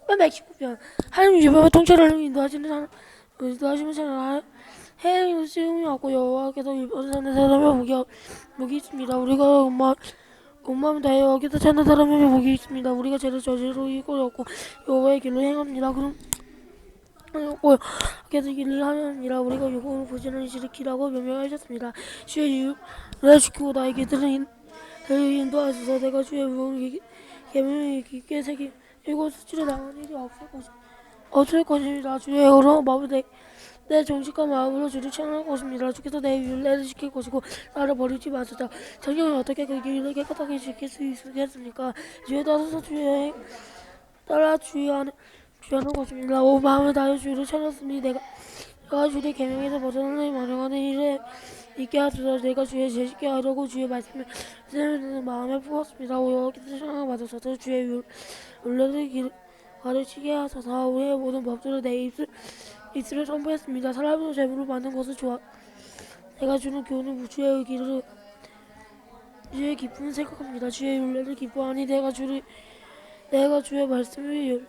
119편 하나님 예배와 통째를 인도하시는 하나님 인도하시는 하나님 해양의 수용이 없고 여호와께서 일본산의 사람의 복이, 복이 있습니다. 우리가 엄마 온마음 다해 여기서 찾는 사람의 복이 있습니다. 우리가 죄를 저지르고 이고였고 여호와의 길로 행합니다. 그럼 고 계속 일을 하느니라 우리가 요구를 부지런히 지키라고 명령하셨습니다. 주의 이유를 지키고 나에게 들은 인도하소서 내가 주의 무을 계명을 깊게 새기 이곳 수치를 당한 일이 없을 것이 없을 것입니다. 주의 여러 마음을 내, 내 정직한 마음으로 주를 찬양할 것입니다. 주께서 내 윤례를 지킬 것이고 나를 버리지 마소서. 성경을 어떻게 그 길을 깨끗하게 지킬 수 있겠습니까? 주의 따라서 주의 따라 주의 안에 주하는 것입니다. 오 마음을 다해 주를 찾았으니 내가 내가 주의 계명에서 벗어나는 마땅하는 일에 있게 하소서 내가 주의 제식게 하려고 주의 말씀을 듣는 마음에. 오 여호와께서 찬양을 받으소서 주의 윤례를 길 가르치게 하소서 우리의 모든 법들을 내 입술 입술에 선포했습니다. 사람으로 제물로 만든 것을 좋아 내가 주는 교훈은 주의 길을 주의 기쁨을 생각합니다. 주의 윤례를 기뻐하니 내가 주를 내가 주의 말씀을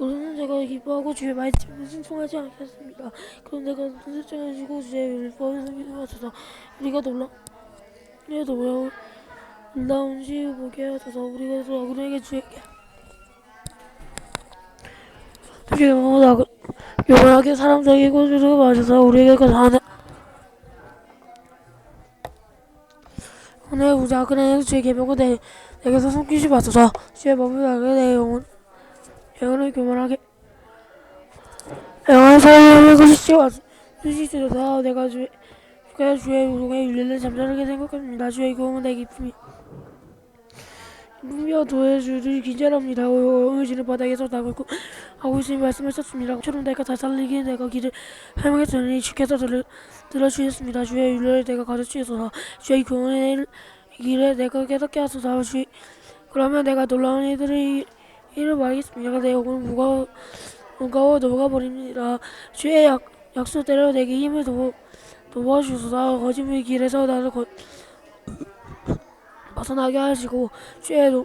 그러는 제가 기뻐하고 주의 말씀을 순종하지 않겠습니다. 그런 내가 눈을 주의 율법을 섬기면서 우리가 놀라 우리가 놀라운 놀라운 시 보게 하소서 우리가 우리에게 주에게 주의 영원하고 영원하게 사람 되기고 주를 마셔서 우리에게 그 사는 오늘 우자 그네 주의 계명을 내 내게서 숨기시 마소서 주의 법을 알게 내 영혼 영혼을 교만하게 영원한 사람을 것이지 주시소서 내가 주의 주가 주의 우롱의 윤리를 잠자르게 생각합니다. 주의 교훈은 내 기쁨이 기쁨이여 도의 주를 기절합니다. 오유지는 바닥에서 나고 하고 있으니 말씀하셨습니다. 처럼 내가 다 살리기에 내가 길을 설명했더니 주께서 들을, 들어주셨습니다. 주의 윤리를 내가 가르치소서. 주의 교훈의 길에 내가 깨닫게 하소서. 주 그러면 내가 놀라운 이들의 이를 말하겠습니다. 내 영혼은 무거워, 무거워 녹아버립니다. 주의 약, 약속대로 내게 힘을 도, 도와주소서 거짓말 길에서 나를 거, 벗어나게 하시고 주의, 노,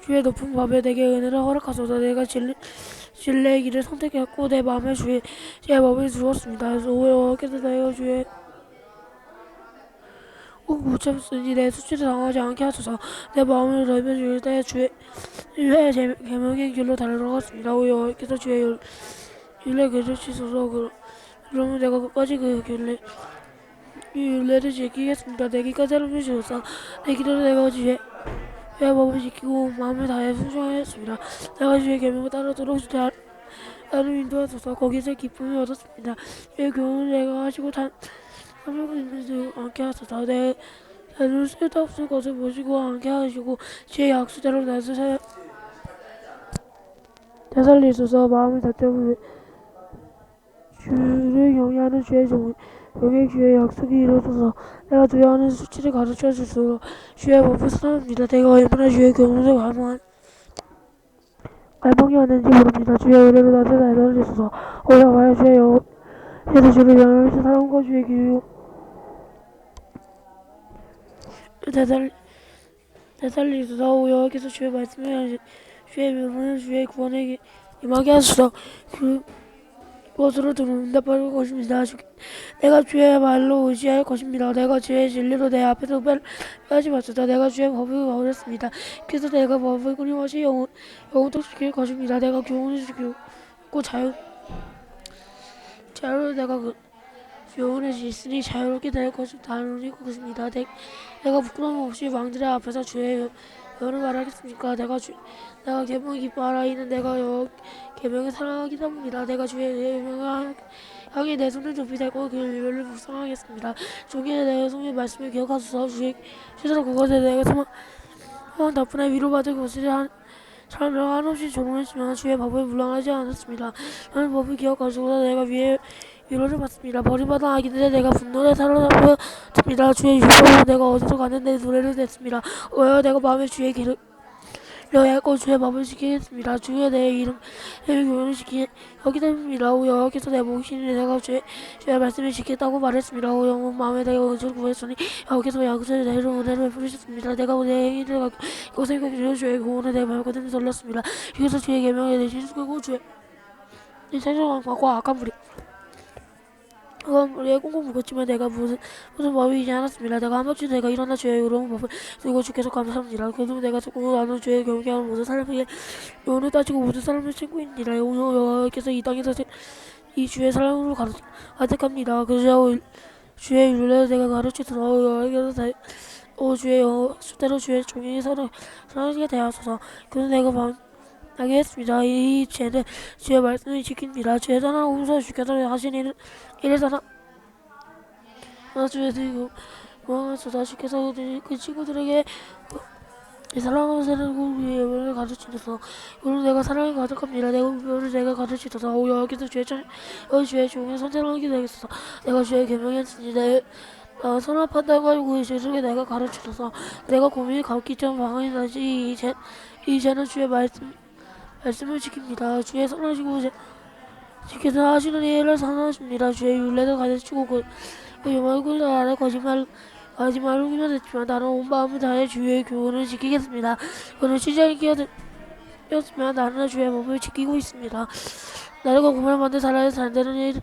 주의 높은 밥에 내게 은혜를 허락하소서 내가 진리, 진리의 길을 선택했고 내 마음에 주의 제 법을 주었습니다. 오여께서 내가 주의 꼭 붙잡으니 내 수치를 당하지 않게 하소서 내 마음을 넓혀 주일 때 주의 주의 계명의 길로 달려갔습니다. 오 여호와께서 주의 율례 가르치소서 그러면 내가 끝까지 그 율례 율례를 지키겠습니다. 내게 까다로움을 주소서 내 길을 내가 주의 주의 법을 지키고 마음을 다해 순종하였습니다. 내가 주의 계명을 따르도록 나를 인도하소서 거기서 기쁨을 얻었습니다. 주의 교훈을 내가 하시고 단 하늘고 있는 않게 하소서 내 나를 쓸데없는 것을 보시고 않게 하시고 제 약속대로 나를 살 되살리소서. 마음을 다잡고 주를 영위하는 주의 종 영의 주의 약속이 이루어져서 내가 두려워하는 수치를 가르쳐 주소서. 주의 법을 사랑합니다. 내가 얼마나 주의 경륜을 갈망한 갈망이 왔는지 모릅니다. 주의 의뢰로 나를 달달리소서. 올라와요 주의 여 그래서 주를 영원히 사랑과 주의 기류 대살 대살리소서. 여호와께서 주의 말씀을 주의 명령을 주의 구원에 임하게 하소서 그 것으로 응답할 것입니다. 주, 내가 주의 말로 의지할 것입니다. 내가 주의 진리로 내 앞에서 빼지 마소서. 내가 주의 법을 어렸습니다. 그래서 내가 법을 끊임없이 영원, 영원토 지킬 것입니다. 내가 교훈을 지키고 자유 자유를 내가 그 교훈을 있으니 자유롭게 될 것을 다루리 것입니다. 내, 내가 부끄러움 없이 왕들의 앞에서 주의 여를 말하겠습니까? 내가 주, 내가 계명을 기뻐하라 이는 내가 여 계명을 사랑하기 때문이다. 내가 주의 계명을 향해 내 손을 높이 대고 그 일을 묵상하겠습니다. 종의 내 손의 말씀을 기억하소서 주의 주께서 그것에 내가 소망 덕분에 위로받을 것을 한 사람을 한없이 조롱했지만 주의 법을 물러가지 않았습니다. 나는 법을 기억하소서 내가 위에 위로를 받습니다. 아기들에 내가 분노를 사로잡습니다. 주의 율법으로 내가 어디서 가는데 노래를 냈습니다. 오여 내가 마음에 주의 길을 여호와께 주의 법을 지키겠습니다. 주의 내 이름 의 교훈을 지키 여기 때문입니다. 여호와께서 내 목신이 내가 주의 주의 말씀을 지켰다고 말했습니다. 영혼 마음에 내가 은혜를 구했으니 여호와께서 약속을 내로 은혜를 베푸셨습니다. 내가 내 행위를 갖고 이것을 주의 주의 구원을 내 발걸음에 돌렸습니다. 그래서 주의 계명에 내 신수고 주의 내 생명과 악한 무리 그건 우리의 꽁꽁 묶었지만 내가 무슨 무슨 법이지 않았습니다. 내가 한 번쯤 내가 일어나 주의 의로운 법을 들고 주께서 감사합니다. 그래도 내가 듣고 나는 주의 경계하는 모든 사람에게 요원을 따지고 모든 사람을 친구입니다. 여호와께서 이 땅에서 제- 이 주의 사랑으로 가득, 가득합니다. 그저 주의 율례를 내가 가르치더라 여호와께서 다- 오 주의 여 수대로 주의 종이 사랑 사랑하게 되었소서. 그는 내가 방 하게 했습니다. 이 죄는 주의 말씀을 지킵니다. 죄사나 홍서 주께서 하신 일을 이래서나 주의 들고 왕하소서 주께서 그- 그 친구들에게 그 사랑하는 사람을 영을 가르치소서 오늘 내가 사랑이 가득합니다 내가 우별을 내가 가르치소서 오 여호와께서 주의 천 어, 주의 종의 선택하게 되겠소서 내가 주의 계명했으니 내 어, 선한 판단과 그 죄속에 내가 가르치소서 내가 고민이 갖기 전 방황이 나지 이제 이제는 주의 말씀 말씀을 지킵니다 주의 선하시고 제- 주께서 하시는 일을 선하십니다 주의 율례를 가르치고 그, 그 영광을 아래 거짓말 거짓말로 기만 했지만 나는 온 마음을 다해 주의 교훈을 지키겠습니다. 그는 시장이 끼어들었으면 나는 주의 법을 지키고 있습니다. 나를 공부를 만든 사람이 잘되는 일,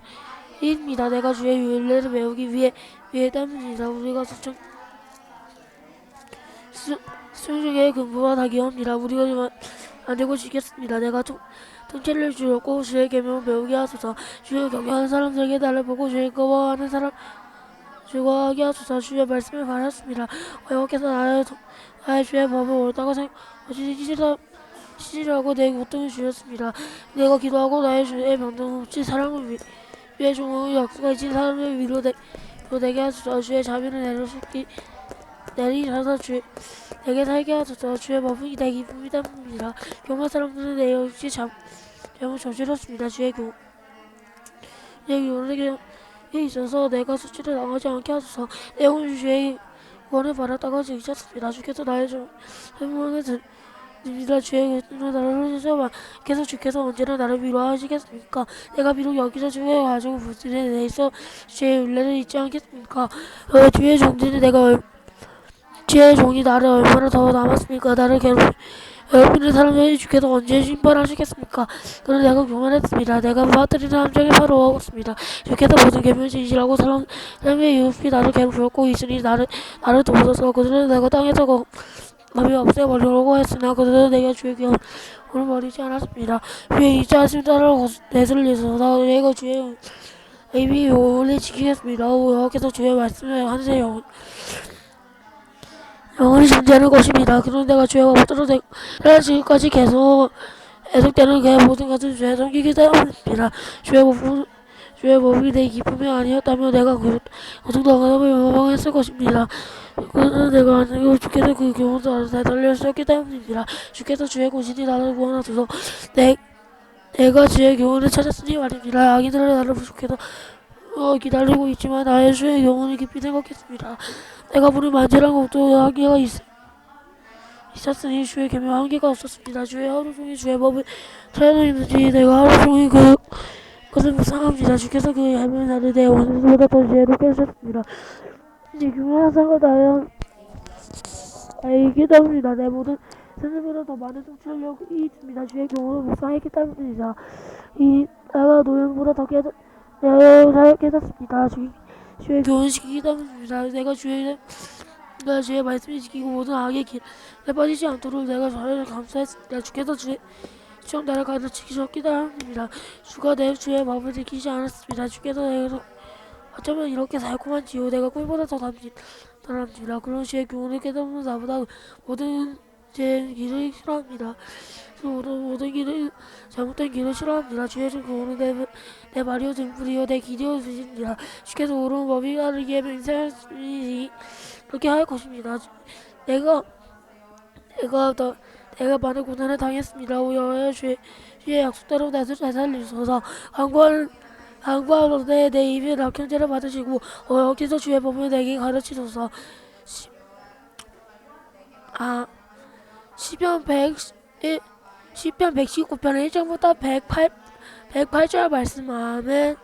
일입니다. 내가 주의 율례를 배우기 위해 위해 때문입니다. 우리가 수청 수, 수중의 근부와 다기옵니다. 우리가 만- 만들고 지켰습니다. 내가 통, 통째를 주었고 주의 계명을 배우게 하소서. 주의 경외하는 사람들에게 나를 보고 주의 거워하는 사람 주거하게 하소서 주의 말씀을 바랐습니다. 여호와께서 나의 도- 나의 주의 법을 옳다고 생각하시지라 시라고 내 고통을 주셨습니다. 내가 기도하고 나의 주의 병든 없이 사랑을 위, 위해 종을 약속하신 사람을 위로 되게 하소서 주의 자비를 내려주기 내리셔서 주 내게 살게 하소서. 주의 법이 내 기쁨이 됩니다. 경한 사람들은 내 역시 참 잘못 저질렀습니다. 주의 교. 내 교훈에게 에 있어서 내가 수치를 당하지 않게 하소서. 내 혼주의 원을 받았다가 지켰습니다. 주께서 나의 좀 행복을 주의 뜻으로 나를 흘리셔봐 계속 주께서 언제나 나를 위로하시겠습니까? 내가 비록 여기서 주의 가지고 부스에 대해서 주의 윤례를 잊지 않겠습니까? 어, 주의 종들이 내가 얼- 주의 종이 나를 얼마나 더 남았습니까 나를 괴롭 여러분의 사람을 주께서 언제 심판하시겠습니까? 그는 내가 교만했습니다. 내가 빠뜨리는 함정에 바로 왔습니다. 주께서 모든 계명을 진실하고 사람, 사람의 유혹이 나를 괴롭혔고 있으니 나를 나를 도우소서 그들은 내가 땅에서 거, 감이 없애버리려고 했으나 그들은 내가 주의 기억 오늘 버리지 않았습니다. 주의 이자하심 따라 내슬리소서 내가 주의 의미 오래 지키겠습니다. 여호와께서 주의 말씀을 영혼 영원히 존재하는 것입니다. 그런 내가 주의 법대로 내가 지금까지 계속 계속되는 그 모든 것은 주의 섬기기 때문입니다. 주의 법 주의 법이 내 기쁨이 아니었다면 내가 그 고통당하며 영광했을 것입니다. 그는 내가 아니고 주께서 그 교훈을 되돌렸었기 때문입니다. 주께서 주의 고신이 나를 구원하소서 내 내가 주의 교훈을 찾았으니 말입니다. 악인들은 나를 부족해서 어, 기다리고 있지만 나의 주의 영혼이 깊이 생각했습니다. 내가 부른 만지란 것도 한계가 있, 있었으니 주의 계명 한계가 없었습니다. 주의 하루 종일 주의 법을 찾아다니는지 내가 하루 종일 그 것을 묵상합니다. 주께서 그 얇은 나를 내 원수보다 더 지혜롭게 하셨습니다. 네 교훈 사가 나의 나이기 때문이다. 내 모든 생각보다 더 많은 성취력이 있습니다. 주의 경험을 묵상했기 때문이다. 이 내가 노예보다 더 깨닫 내가 깨닫습니다. 주, 주의 교훈 시키기 때문입니다. 내가 주의 내가 주의 말씀을 지키고 모든 악의 길에 빠지지 않도록 내가 저를 감사했습니다. 주께서 주의 좀 나를 가르치셨기 때문입니다. 주가 내 주의 마음을 지키지 않았습니다. 주께서 내가 어쩌면 이렇게 달콤한 지요. 내가 꿀보다 더 담지 사람입니다. 그런 주의 교훈을 깨닫는 나보다 모든 제 길을 싫어합니다. 모든 모든 길을 잘못된 길을 싫어합니다. 주의 교훈은 내, 내 말이요 등불이요 내 길이요 주십니다. 주께서 옳은 법이 가르게 맹세하시니 그렇게 할 것입니다. 내가 내가 더 내가 많은 고난을 당했습니다. 오여여 주의 주의 약속대로 나를 되살리소서. 강구하는 강구하는데 내 입에 낙형죄를 받으시고 어여께서 주의 법을 내게 가르치소서. 시, 아 시편 100 시편 119편 1절부터 108 108절 말씀하면